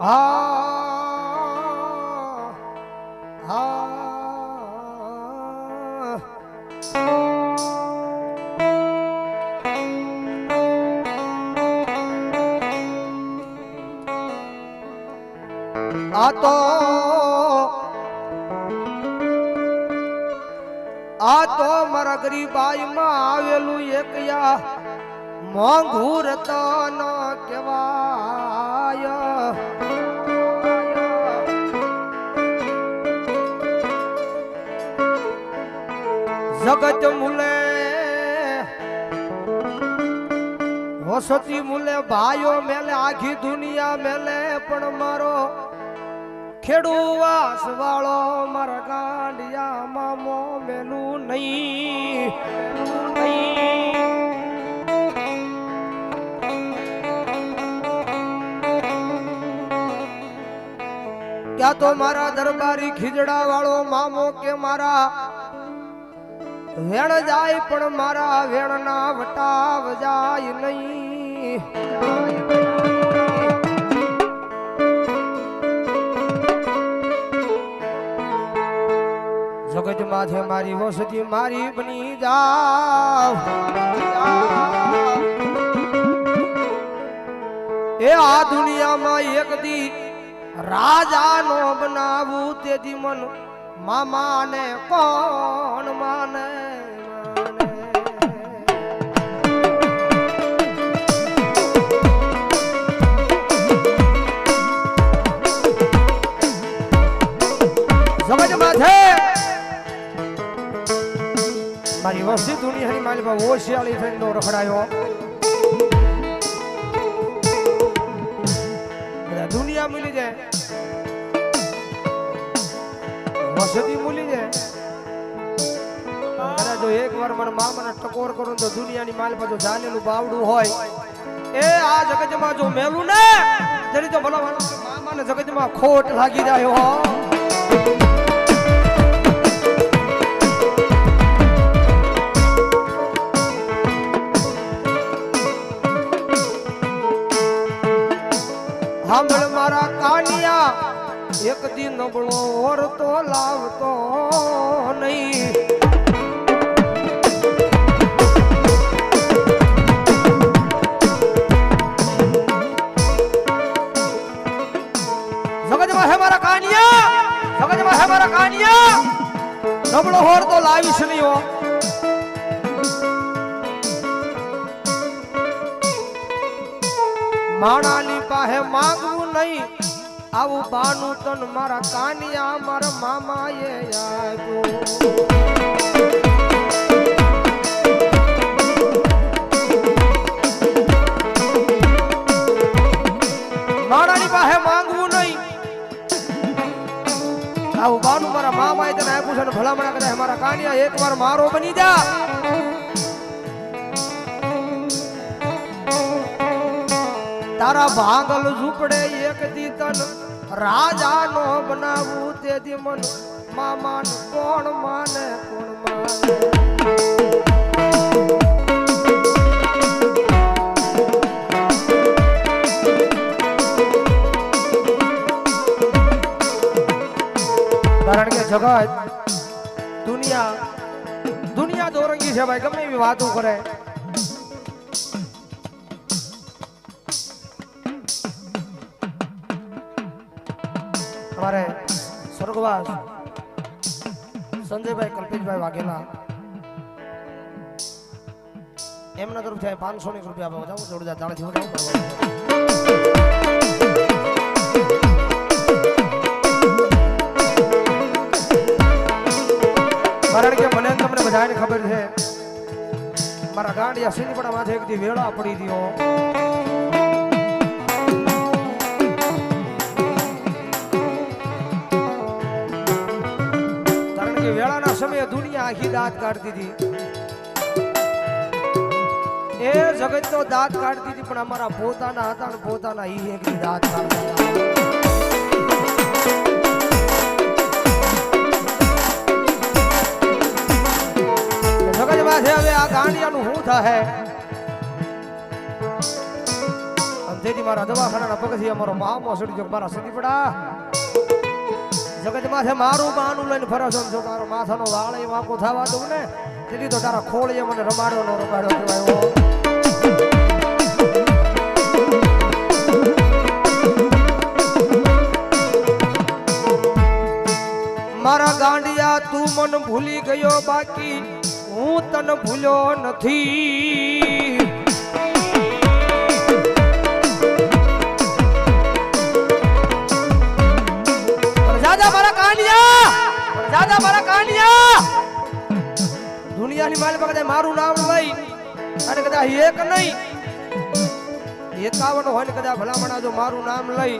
હા આ તો આ તો મારા ગરીબાઈમાં આવેલું એક યા મોંઘું રતન કહેવાય. જગત મુલે. વસતી મુલે, ભાઈઓ મેલે, આખી દુનિયા મેલે, પણ મારો ખેડુવાસ વાળો મારા ગાંડિયા મામો મેલું નહીં. ક્યાં તો મારા દરબારી ખીજડા વાળો મામો કે મારા વેણ જાય પણ મારા વેણના વટાવ જાય નહીં. જગત માથે મારી વસતી મારી બની જાવ. એ આ દુનિયામાં એક દી રાજાનો બનાવું તેથી મન મામાને કોણ માને? મારી વસ્તી દુનિયાની મારી બાબુ ઓશિયાળી થઈને દો રખડાયો દુનિયા મૂલી જાય. વસતી મૂલી જાય. એક વાર મારા મામાને ટકોર કરું તો દુનિયાની માલ પાછું જાનેલું બાવડું હોય. એ આ જગતમાં જો મેલું ને, જરી તો ભલા મામાને જગતમાં ખોટ લાગી જાય હો. એક દિન નબળો ઓરતો લાવતો નહીં. જગતમાં હે મારા કાનિયા જગતમાં હે મારા કાનિયા, નબળો હોર તો લાવીશ નહીં હો. માણાની પાસે માંગવું નહીં. આવું બાનું તન મારા કાનિયા, મારા મામાએ આપ્યું. મારાની પાસે માંગવું નહીં. આવું બાનું મારા મામાએ તને આપ્યું છે ભલામણા કદાચ મારા કાનિયા, એકવાર મારો બની જા. તારા ભાગલ ઝૂપડે એક દી તન રાજા નો બનાવું તેથી મન મામા કોણ માને કોણ માને. કારણ કે જગત દુનિયા દુનિયા દોરંગી છે ભાઈ, ગમે એવી વાતો કરે. અમારે સ્વર્ગવાસ સંજયભાઈ કલ્પેશભાઈ વાઘેલા એમના તરફથી પાંચસો ની રૂપિયા આપવા. જાઉં જોડે જાણથી હું કારણ કે મને તમને બધાને ખબર છે, મારા ગાંડિયા પણ માથે એક દી વેળા પડી દીયો દુનિયા આખી દાંત કાઢતી હતી એ જગત તો દાંત કાઢતી હતી પણ અમારા પોતાના હતા ને પોતાના ઈ એક દાંત કાઢતા છે હવે આ ગાંડિયાનું શું થાહે? તેથી મારા દવાખાના પગથી અમારો મામો સડી ગયો, મારા સદીપડા જગત માથે મારું માનું લઈને ફરો છો જો મારો માથાનો વાળ એ વાંકો થવા દઉં ને તેથી તો તારા ખોળીએ મને રમાડ્યો નો રમાડ્યો કહેવાય મારા ગાંડિયા, તું મન ભૂલી ગયો બાકી, હું તને ભૂલ્યો નથી. મારા કાંડિયા દુનિયાની માલ કદાચ મારું નામ લઈ અને કદાચ એક નહીં. એકાવન હોય ને કદાચ ભલામણા જો મારું નામ લઈ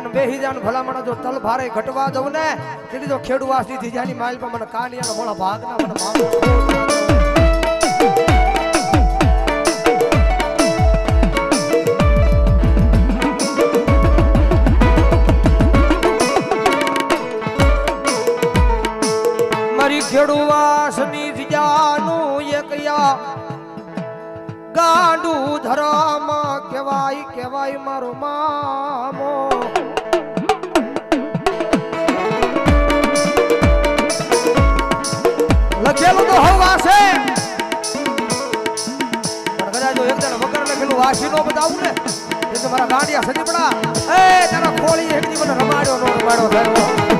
અને બે હિજાન ભલામણા જો તલ ભારે ઘટવા દઉં ને, તેથી જો ખેડૂવાસની ધીજાની માલ પર મને કાનિયાના મોળા ભાગના મને મારી. ધરામાં કહેવાય કેવાય મારો મામો. લખેલું તો હવ વાસે પણ કદાચ જો એક જણ વગર લખેલું વાસી નો એ તો મારા ગાંડિયા સજીપડા. એ, તારા ખોળી એક દી મને રમાડ્યો નો રમાડ્યો થયો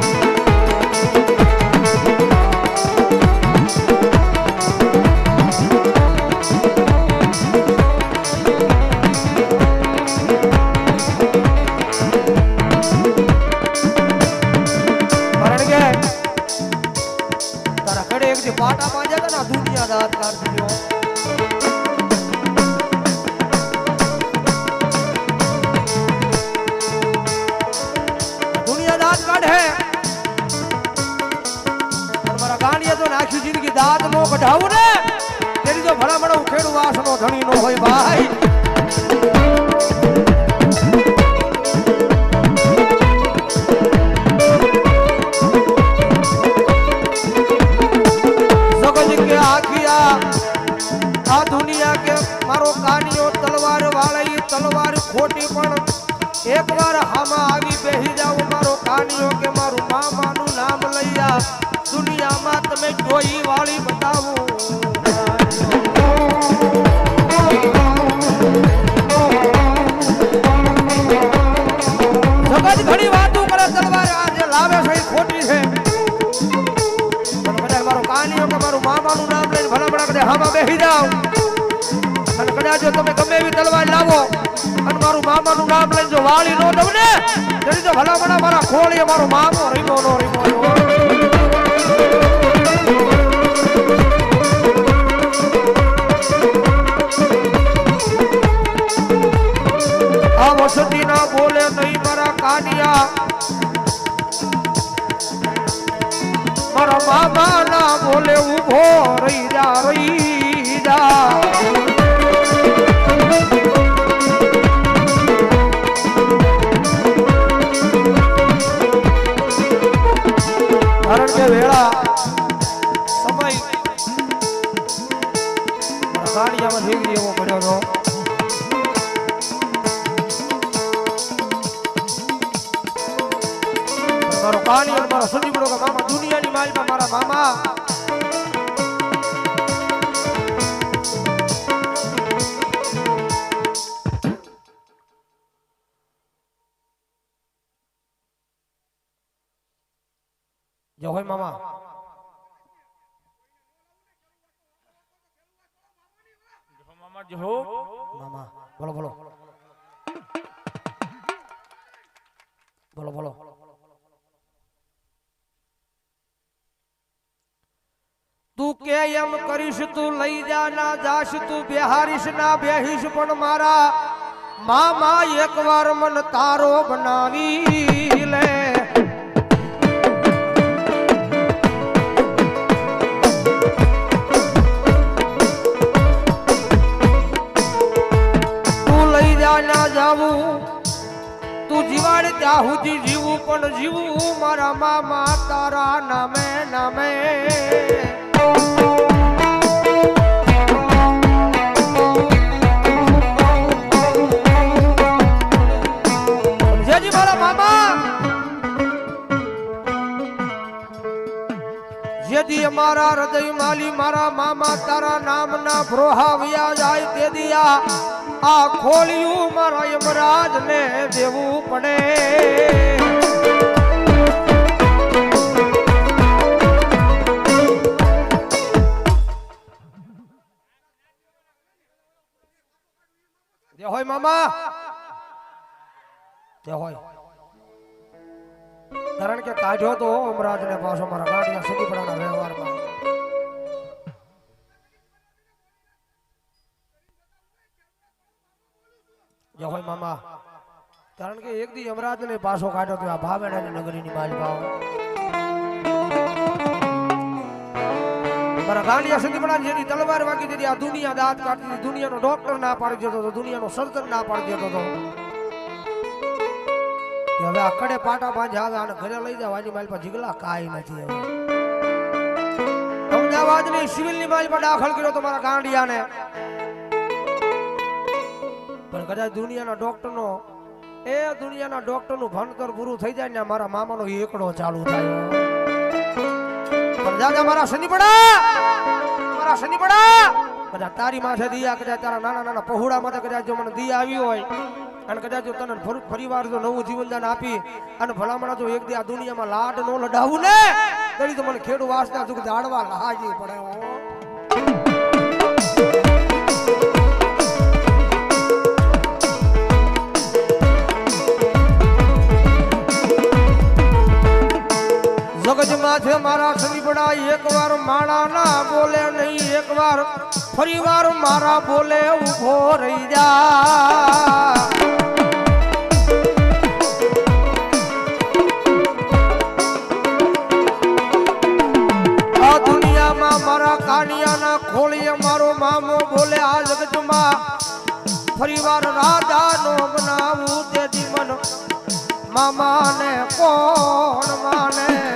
તેની જો ભલામણ ઉખેડું વાસનો ધણી નો હોય ભાઈ. વાળી નો દઉં ને તેની તો ભલા ભલા મારા ખોળીએ મારો મામો રીમો નો રીમો. આ વસતી ના બોલે નહીં મારા કાનિયા મારા મામા ના બોલે ઊભો રહી જા રહી જો હોય મામા મામા જ હો મામા બોલો બોલો બોલો બોલો તું કે એમ કરીશ તું લઈ જા ના જાશ તું બેહારીશ ના બેહીશ પણ મારા મામા એકવાર મન તારો બનાવી ત્યાં સુધી જીવું પણ જીવું મારા મામા તારા નામે નામે. મારા હૃદય માલી, મારા મામા તારા નામના ફ્રોહાવ્યા જાય તે દિયા. આ ખોલ્યું મારા યમરાજ ને દેવું પડે. હોય મામા? તે હોય. કારણ કે કાઢ્યો તો અમરાજ ને પાછો મારા સુધી સગીપડાના વ્યવહારમાં. જો હોય મામા, કારણ કે એક દી અમરાજ ને પાછો કાઢ્યો તો આ ભાવેડાની નગરીની માલ ભાવ. મારા ગાંડિયા સગીપડા જેની તલવાર વાગી દીધી આ દુનિયા દાંત કાઢતી, દુનિયાનો ડોક્ટર ના પાડી દેતો હતો દુનિયાનો સર્જન ના પાડી દેતો હતો હવે આખડે પાટા બાંધ્યા આવે અને ઘરે લઈ જાવ આની માલ પર જીગલા કાઈ નથી હવે અમદાવાદની સિવિલની માલ પર દાખલ કર્યો તમારા મારા ગાંડિયાને. પણ કદાચ દુનિયાના ડોક્ટરનો, એ દુનિયાના ડોક્ટરનું ભણતર પૂરું થઈ જાય ને મારા મામાનો એકડો ચાલુ થાય. જાજા મારા શનિપડા મારા શનિપડા કદાચ તારી માથે દિયા, કદાચ તારા નાના નાના પહોળા માથે કદાચ જો મને દિયા આવી હોય અને કદાચ તને ફરી- ફરીવાર જો નવું જીવનદાન આપી અને ભલામણા જો એક દી આ દુનિયામાં લાડ નો લડાવું ને, તરી તો મને ખેડૂ વાસના દુઃખ દાડવા લાજી પડે મારા ના બોલે નહીં, એકવાર ફરીવાર મારા બોલે ઊભો રહી જા. ફરીવાર રાજાનો બનાવું તેથી મન મામાને કોણ માને?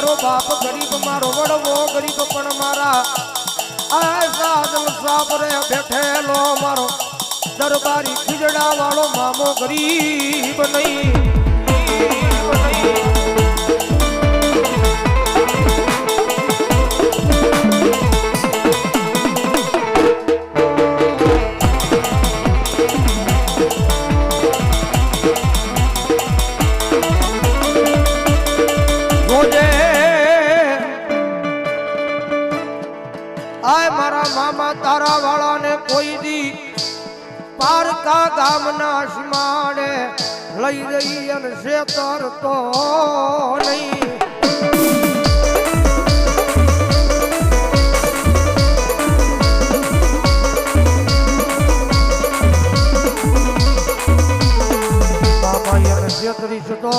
મારો બાપ ગરીબ, મારો વડવો ગરીબ પણ મારા. આ સાધન સાપરે બેઠેલો મારો. દરબારી ખીજડા વાળો મામો ગરીબ નહીં. લઈ રહી અને શેતર તો નહીં. એને તો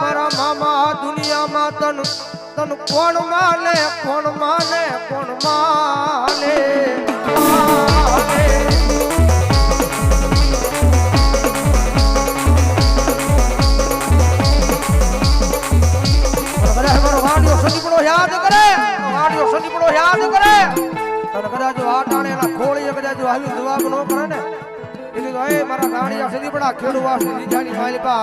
મારા મામા દુનિયામાં તન તન કોણ માને કોણ માને, કોણ કદાચ આ ટાણે એના ખોળીએ, કદાચ આવી જવાબ ન કરે ને. એટલે તો એ મારા રાણીયા સુધી પણ આ ખેડૂવાસ દીજાની માલિપા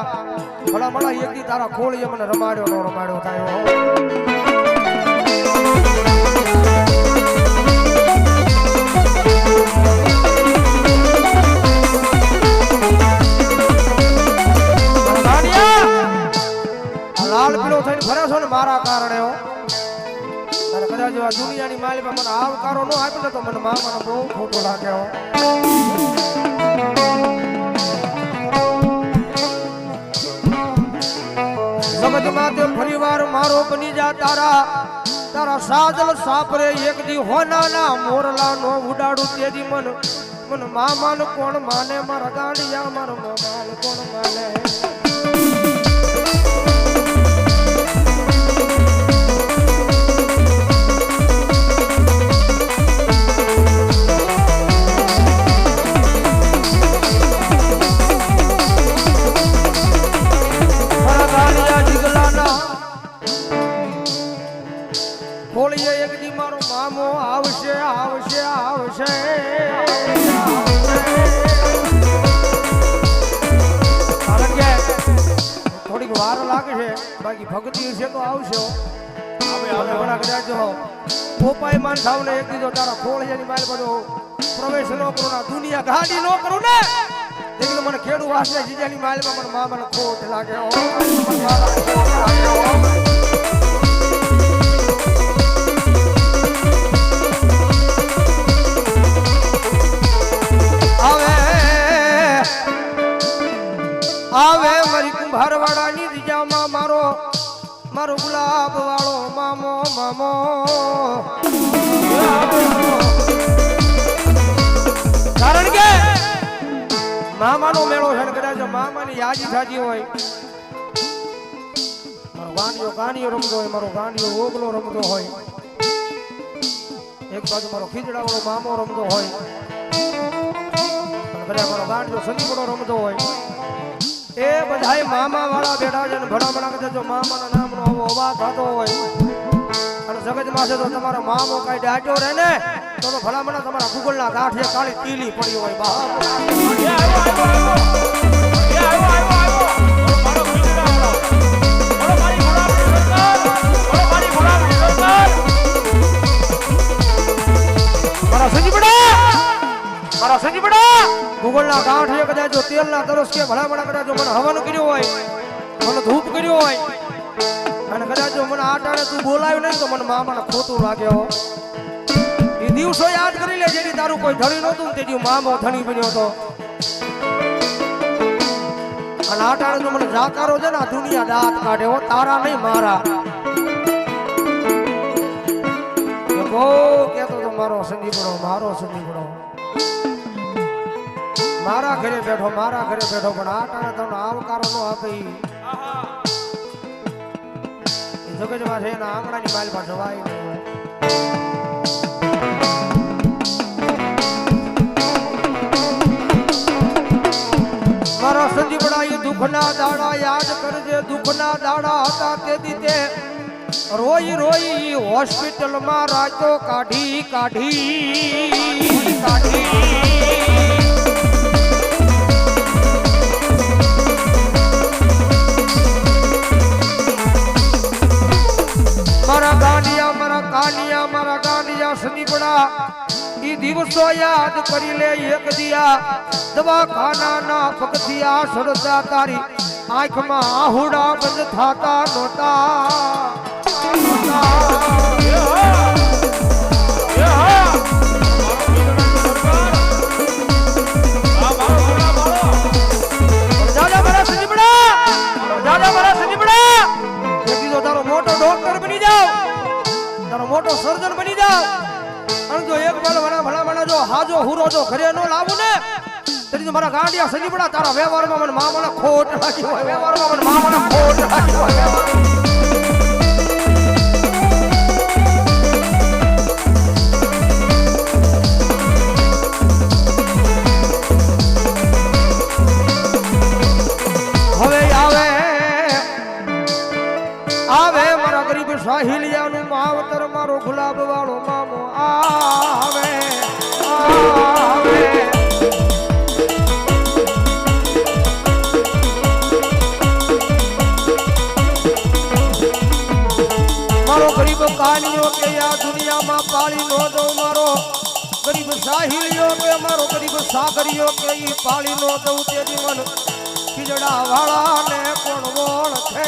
ભલા મળા એક દી તારા ખોળીએ મને રમાડ્યો, નો રમાડ્યો થયો લાલ પીળો થઈને ફરે છો ને મારા કારણે જો દુનિયાની માલિકા મને આવકારો ન આપી તો મને મામાને બહુ ખોટો લાગે જગતમાં તે મારો બની જા તારા. તારા સાજલ સાપરે એક દી હોનાના મોરલા નો ઉડાડું મન. મન મામાન કોણ માને? મારા ગાંડિયા, મારો મામાન કોણ માને? દી આવશે આવશે આવશે. કારણ કે થોડીક વાર લાગે છે બાકી ભક્તિ છે તો આવશે. અને ઘણા કદાચ જો માન ને એક દીધો તારા ખોળિયાની માલ બધો. પ્રવેશ ન કરો ના દુનિયા ગાડી ન કરું ને. તે મને ખેડૂ વાસને જીજાની માલમાં મને હો. મને ખોટ લાગે મારી રીજામાં મારો મારો ગુલાબ વાળો મામો મામો. કારણ કે મામાનો મેળો છે કદાચ મામાની યાદી થાતી હોય. મારો ગાંડિયો ગાંડિયો રમતો હોય, મારો ગાંડિયો ઓગલો રમતો હોય. એક બાજુ મારો ખીજડા વાળો મામો રમતો હોય. કદાચ મારો ગાંડિયો સંદીપડો રમતો હોય. એ બધાય મામા વાળા બેઠા છે ભણા કદાચ જો મામાના નામનો આવો અવાજ થતો હોય અને જગતમાં છે તો તમારો મામો કઈ ડાટ્યો રહે ને તો તો ભલામણા તમારા ગુગલના ગાંઠે કાળી તીલી પડી હોય બહાર મારા આવ્યો, આવ્યો. મારો ગુલાબની સરકાર. બોલો મારી ગુલાબની સરકાર. મારા સંજીવડા મારા સંજીવડા ગુગલના ગાંઠે કદાચ જો તેલના તરસ કે ભલામણા કદાચ જો મને હવન કર્યો હોય, મને ધૂપ કર્યો હોય, અને કદાચ જો મને આટાણે તું બોલાવ્યું નહીં તો મને મામાને ખોટું લાગે હો. એ દિવસો યાદ કરી લે જેની તારું કોઈ ધણી નહોતું તેથી મામો ધણી બન્યો હતો. અને આટાણે જો મને જાકારો છે ને આ દુનિયા દાંત કાઢે હો, તારા નહીં મારા. બહુ કહેતો તો મારો સંદીપડો મારો સંદીપડો મારા ઘરે બેઠો, મારા ઘરે બેઠો, પણ આટાણે તમને આવકારો નો આપે જગતમાં છે એના આંગણાની માલ નહીં હોય. મારા સંદીપડા એ દુઃખના દાડા યાદ કરજે, દુઃખના દાડા હતા તે દીતે. રોઈ રોઈ હોસ્પિટલમાં રાતો કાઢી કાઢી કાઢી. મારા ગાંડિયા, મારા કાનિયા, મારા ગાંડિયા સંદીપડા ઈ દિવસો યાદ કરી લે એક દિયા. દવાખાનાના પગથિયા સડતા તારી. આંખમાં આહુડા બંધ થાતા તારો મોટો ડોક્ટર બની તારો મોટો સર્જન બની જાવ અને જો એક બાર વણા ભણા ભણા જો હાજો હુરો જો ઘરે નો લાવું ને તરી મારા ગાંડિયા સંજીવડા તારા વ્યવહારમાં મને મામાને ખોટ લાગી હોય, વ્યવહારમાં મને મામાને ખોટ લાગી હોય સાહિલિયાનું માવતર મારો ગુલાબ વાળો મામો આવે આવે. મારો ગરીબ કાનિયો કે આ દુનિયામાં પાળી નો દઉં મારો. ગરીબ સાહિલિયો કે મારો ગરીબ સાગરિયો કે ઈ પાળી નો દઉં તે જીવન ખીજડા વાળાને કોણ ઓળખે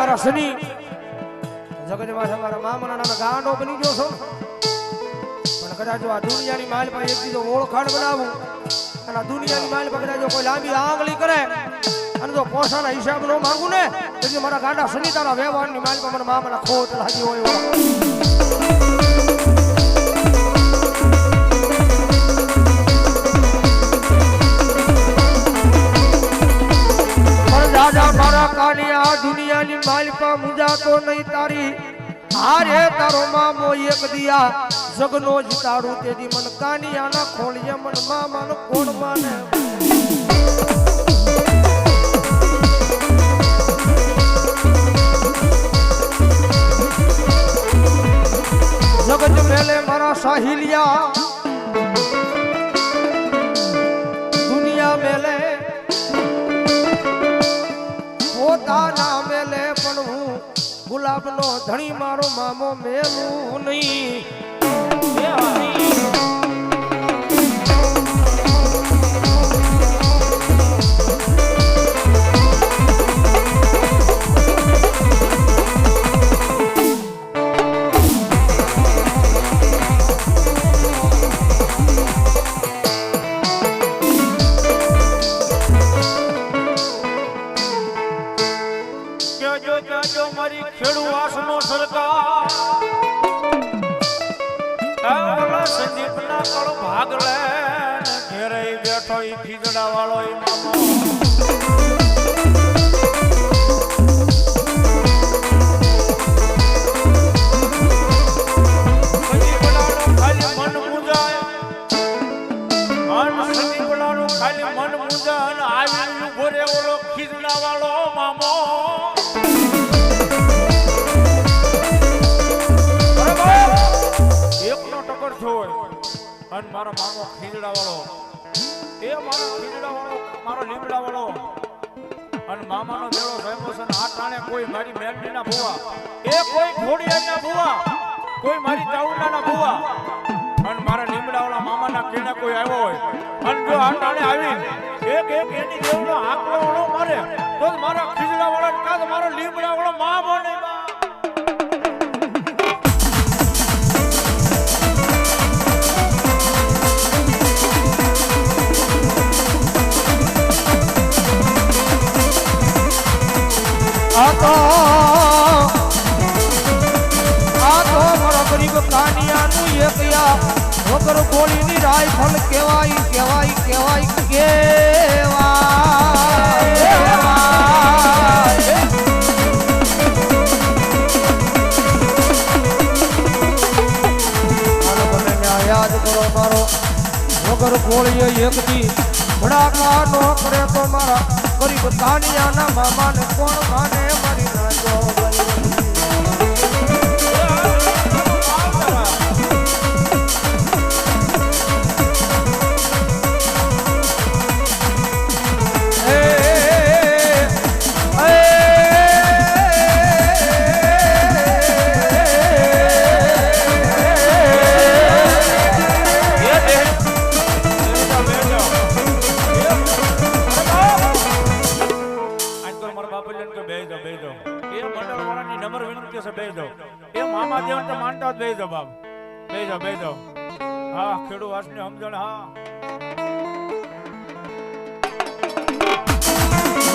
મારા જગત માથે મારા નામે ગાંડો બની ગયો છો. પણ કદાચ આ દુનિયાની માલ પર એક બીજો ઓળખાણ બનાવું અને આ દુનિયાની માલ પર કદાચ કોઈ લાંબી આંગળી કરે અને જો પોસાના હિસાબ નો માંગુ ને, તો મારા ગાંડા શનિ તારા વ્યવહારની માલ પર મને મામાના ખોટ લાગી હોય દાદા મારા કાનિયા દુનિયાની માલિકા મુંજાતો નહીં તારી. હારે તારો મામો એક દિયા જગનો જ તારું. તેદી મન કાનિયાના ખોળીએ, મન મામાનો કોણ માને. જગત મેલે મારા સાહિલિયા. ગુલાબનો ધણી મારો મામો મેલું નહીં. બરાબર એકનો ટક્કર થયો હોય અને મારો મામો ખીજડા વાળો એ મારો લીમડા વાળો મામાનો મેળો ટાણે કોઈ મારી મેલડીના ભુવા. એ કોઈ મારી ચાઉંડાના ભુવા. અને મારા લીમડા વાળા મામાના કેણે કોઈ આવ્યો હોય. અને આ ટાણે આવી એક એક એની દેવનો આંકડો વાળો મારે મારા ખીજડા વાળા કાં મારો લીમડા વાળો મામો નહીં મા. આ તો આ તો મારા ગરીબ કાનિયાનું એકયા વગર ગોળીની રાયફલ કહેવાય કહેવાય કહેવાય મારો યાદ કરો મારો, વગર ગોળીએ એક દી ભડાકા નો કરે તો મારા ગરીબ કાનિયાના મામાને કોણ માને? મરી ના જો માનતા બે દો બાપ. બે દો બે દો હા ખેડૂ વાસની સમજણ, હા.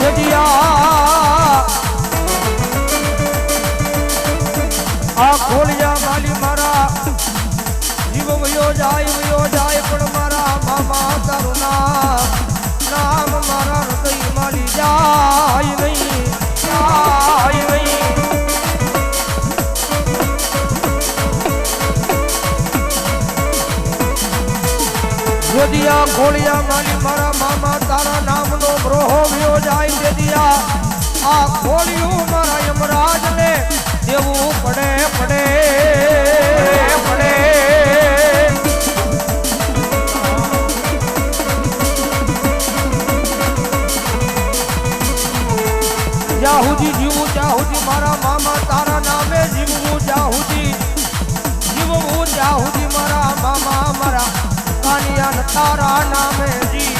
જડિયા આ ખોલિયા માલી મારા. જીવ વયો જાય વયો જાય, પણ મારા મામા તારું નામ. મારા હૃદય માલી જાય નહીં. જાય નહીં જોદિયા ખોલિયા માલી મારા મામા તારા નામનો બ્રોહો વ્યો જાય દેદિયા આ ખોલિયું મારા યમરાજ ને દેવું પડે પડે પડે જ્યાં સુધી જીવું ત્યાં સુધી મારા મામા તારા નામે જીવવું જ્યાં સુધી જીવવું ત્યાં તારા નામે જીવું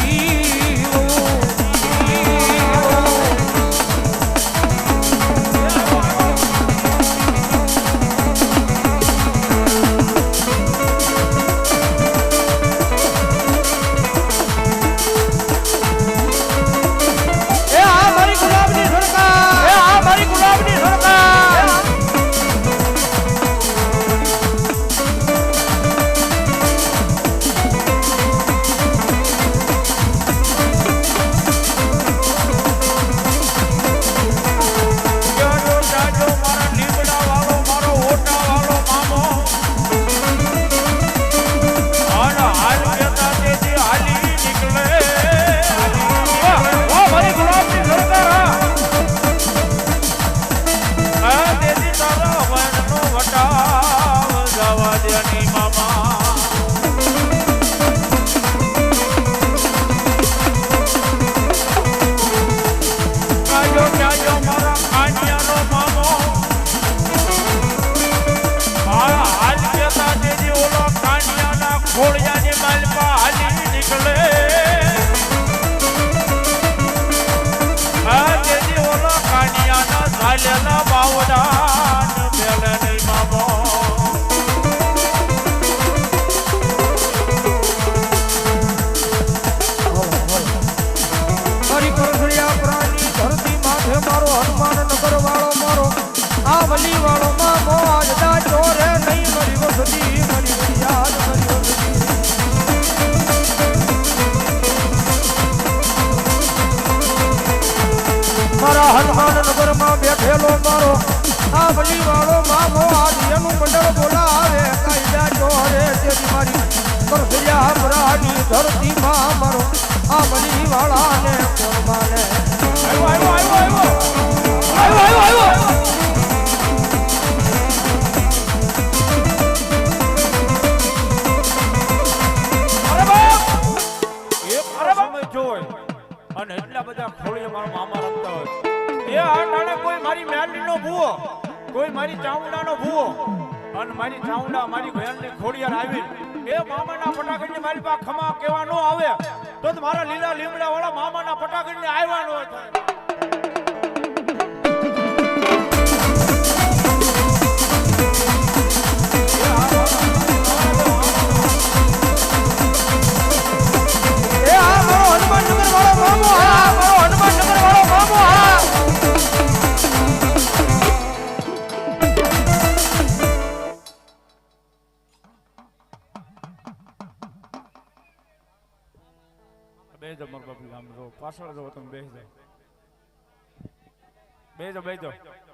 માં મારો આ ભલી વાળો મામો આજ એનું મંડળ બોલાવે કાયદા ચોરે તેરી મારી કરસડિયા પ્રાણી ધરતી માં મારો આ ભલી વાળાને કોણ માને? આવ્યો આવ્યો આવ્યો આવ્યો. આવ્યો આવ્યો આવ્યો. અરે બાપ! એક સમય જોઈ અને એટલા બધા ખોળીએ મારા મામા રમતા હોય. એ આ કોઈ મારી મેલડીનો ભૂવો, કોઈ મારી ચામુંડાનો ભૂવો, અને મારી ચામુંડા મારી બહેનની ખોડિયાર આવી. એ મામાના ફટાકડની મારી પાસે ખમા કેવા નો આવે, તો મારા લીલા લીમડા વાળા મામાના ફટાકડને આવ્યા નો થાય પાછળ જો તમે બેસી જાઓ બેસી જો બેસી જો